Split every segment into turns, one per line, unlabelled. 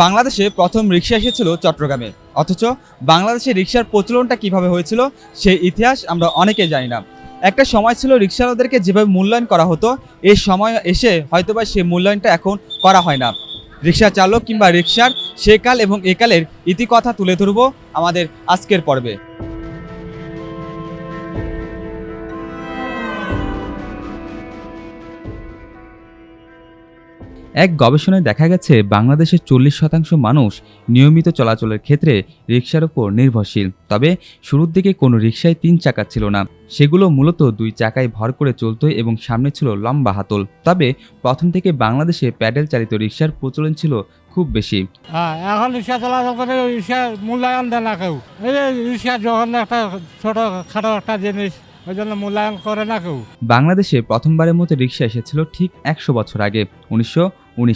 বাংলাদেশে প্রথম রিক্সা এসেছিল চট্টগ্রামে। অথচ বাংলাদেশে রিক্সার প্রচলনটা কীভাবে হয়েছিল, সেই ইতিহাস আমরা অনেকে জানি না। একটা সময় ছিল রিক্সাওয়ালাদেরকে যেভাবে মূল্যায়ন করা হতো এই সময় এসে হয়তোবা সেই মূল্যায়নটা এখন করা হয় না। রিক্সা চালক কিংবা রিক্সার সেকাল এবং একালের ইতিকথা তুলে ধরব আমাদের আজকের পর্বে। এক গবেষণায় দেখা গেছে বাংলাদেশের চল্লিশ শতাংশ মানুষ নিয়মিত চলাচলের ক্ষেত্রে রিক্সার উপর নির্ভরশীল। তবে শুরুর দিকে কোনো রিক্সায় তিন চাকা ছিল না। সেগুলো মূলত দুই চাকায় ভর করে চলত এবং সামনে ছিল লম্বা হাতল। তবে প্রথম থেকে বাংলাদেশে প্যাডেল চালিত রিক্সার প্রচলন ছিল খুব বেশি।
হ্যাঁ এখন রিক্সা চলাচল করে রিক্সা মূল্যায়ন দেয় না কেউ। রিক্সা যখন একটা ছোট খাটো একটা জিনিস ওই জন্য মূল্যায়ন করে না কেউ।
বাংলাদেশে প্রথমবারের মতো রিক্সা এসেছিল ঠিক একশো বছর আগে উনিশশো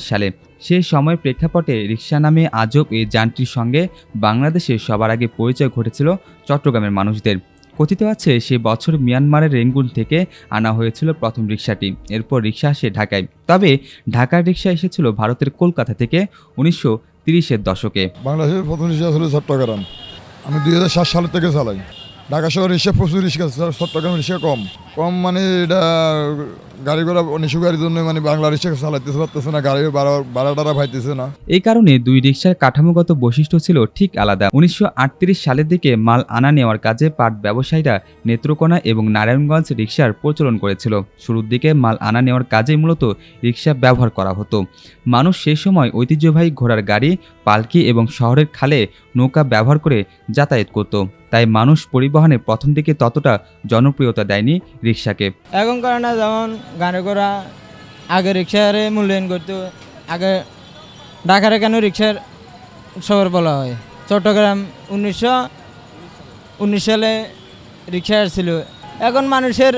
সালে। সেই সময়ের প্রেক্ষাপটে রিক্সা নামে আজব এই যানটির সঙ্গে বাংলাদেশে সবার আগে পরিচয় ঘটেছিল চট্টগ্রামের মানুষদের। কথিত আছে, সে বছর মিয়ানমারের রেঙ্গুন থেকে আনা হয়েছিল প্রথম রিক্সাটি এরপর রিক্সা আসে ঢাকায়। তবে ঢাকার রিক্সা এসেছিল ভারতের কলকাতা থেকে উনিশশো তিরিশের দশকে।
বাংলাদেশের প্রথম রিক্সা ছিল চট্টগ্রাম। আমি দুই সালের থেকে চালাই। ঢাকা শহর রিক্সা প্রচুর রিক্সা চট্টগ্রাম রিক্সা কম। কম মানে এটা গাড়ি ঘোড়া অনিশু গাড়ির জন্য মানে বাংলা রিক্সা চালাইতেছে পারতেছে না, গাড়ি ভাড়া ভাইতেছে না।
এই কারণে দুই রিক্সার কাঠামোগত বৈশিষ্ট্য ছিল ঠিক আলাদা। উনিশশো আটত্রিশ সালের দিকে মাল আনা নেওয়ার কাজে পাট ব্যবসায়ীরা নেত্রকোনা এবং নারায়ণগঞ্জ রিক্সার প্রচলন করেছিল। শুরুর দিকে মাল আনা নেওয়ার কাজে মূলত রিক্সা ব্যবহার করা হতো। মানুষ সেই সময় ঐতিহ্যবাহী ঘোড়ার গাড়ি, পালকি এবং শহরের খালে নৌকা ব্যবহার করে যাতায়াত করত। তাই মানুষ পরিবহনে প্রথম দিকে ততটা জনপ্রিয়তা দেয়নি রিক্সাকে
এখন করে না যেমন গাড়ি ঘোড়া আগে রিক্সারে মূল্যায়ন করতো, আগে ঢাকারে কেন রিক্সার শহর বলা হয়? চট্টগ্রাম উনিশশো, উনিশ সালে রিক্সা ছিল এখন মানুষের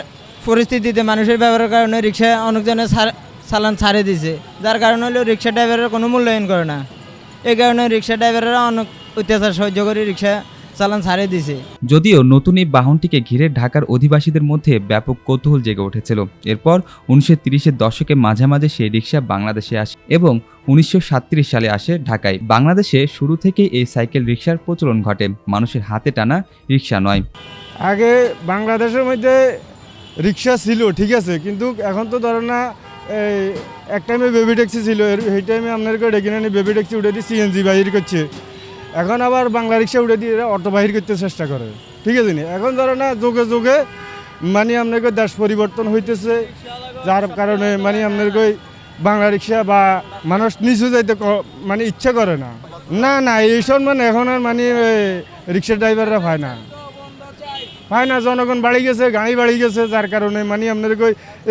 পরিস্থিতিতে, মানুষের ব্যবহারের কারণে রিক্সা অনেকজনে চালান ছাড়ে দিছে। যার কারণে হলো রিক্সা ড্রাইভারের কোনো মূল্যায়ন করে না। এই কারণে রিক্সা ড্রাইভাররা অনেক অত্যাচার সহ্য করে রিক্সা চালান ছাড়ে দিছে।
যদিও নতুন এই বাহনটিকে ঘিরে ঢাকার অধিবাসীদের মধ্যে ব্যাপক কৌতূহল জেগে উঠেছিল। এরপর উনিশশো তিরিশের দশকে মাঝে মাঝে সেই রিক্সা বাংলাদেশে আসে এবং উনিশশো সালে আসে ঢাকায়। বাংলাদেশে শুরু থেকে এই সাইকেল রিক্সার প্রচলন ঘটে। মানুষের হাতে টানা রিক্সা নয়।
আগে বাংলাদেশের মধ্যে রিক্সা ছিল ঠিক আছে কিন্তু এখন তো ধরো না এই এক টাইমে বেবি ট্যাক্সি ছিল সেই টাইমে আপনাদেরকে ডেকে নিয়ে বেবি ট্যাক্সি উঠে দিয়ে সিএনজি বাহির করছে। এখন আবার বাংলা রিক্সা উঠে দিয়ে অটো বাহির করতে চেষ্টা করে। ঠিক আছে নি? এখন ধরো না, যোগে যোগে মানে আপনাকে দেশ পরিবর্তন হইতেছে, যার কারণে মানে আপনাদেরকে বাংলা রিক্সা বা মানুষ নিচু যাইতে মানে ইচ্ছা করে না। না না, এইসব মানে এখন আর মানে রিক্সা ড্রাইভাররা পায় না। পায় না, জনগণ বাড়ি গেছে, গাড়ি বাড়ি গেছে, যার কারণে মানে আপনাদেরকে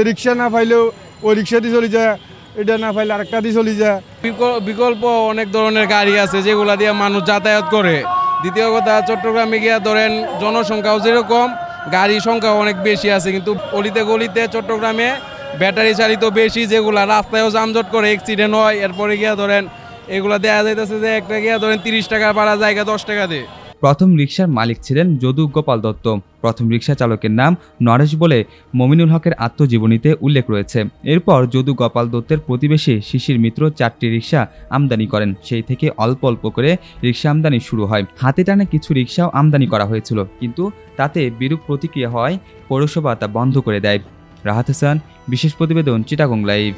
রিক্সা না পাইলেও ওই রিক্সা দিয়ে চলে যায়। এটা না পাইলে আরেকটা দিয়ে চলে যায়।
বিকল- বিকল্প অনেক ধরনের গাড়ি আছে যেগুলা দিয়ে মানুষ যাতায়াত করে। দ্বিতীয় কথা, চট্টগ্রামে গিয়া ধরেন জনসংখ্যাও যেরকম গাড়ির সংখ্যাও অনেক বেশি আছে, কিন্তু অলিতে গলিতে চট্টগ্রামে ব্যাটারি চালিত বেশি, যেগুলা রাস্তায়ও যানজট করে অ্যাক্সিডেন্ট হয়। এরপরে গিয়া ধরেন, এগুলা দেয়া যাইতেছে যে একটা গিয়া ধরেন তিরিশ টাকা ভাড়া জায়গা দশ টাকা দিয়ে।
প্রথম রিক্সার মালিক ছিলেন যদু গোপাল দত্ত। প্রথম রিক্সা চালকের নাম নরেশ বলে মমিনুল হকের আত্মজীবনীতে উল্লেখ রয়েছে। এরপর যদু গোপাল দত্তের প্রতিবেশী শিশির মিত্র চারটি রিক্সা আমদানি করেন। সেই থেকে অল্প অল্প করে রিক্সা আমদানি শুরু হয়। হাতে টানে কিছু রিক্সাও আমদানি করা হয়েছিল। কিন্তু তাতে বিরূপ প্রতিক্রিয়া হয় পৌরসভা তা বন্ধ করে দেয়। রাহাত হাসান, বিশেষ প্রতিবেদন, চিটাগং লাইভ।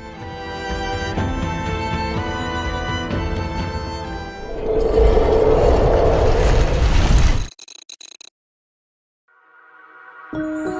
Música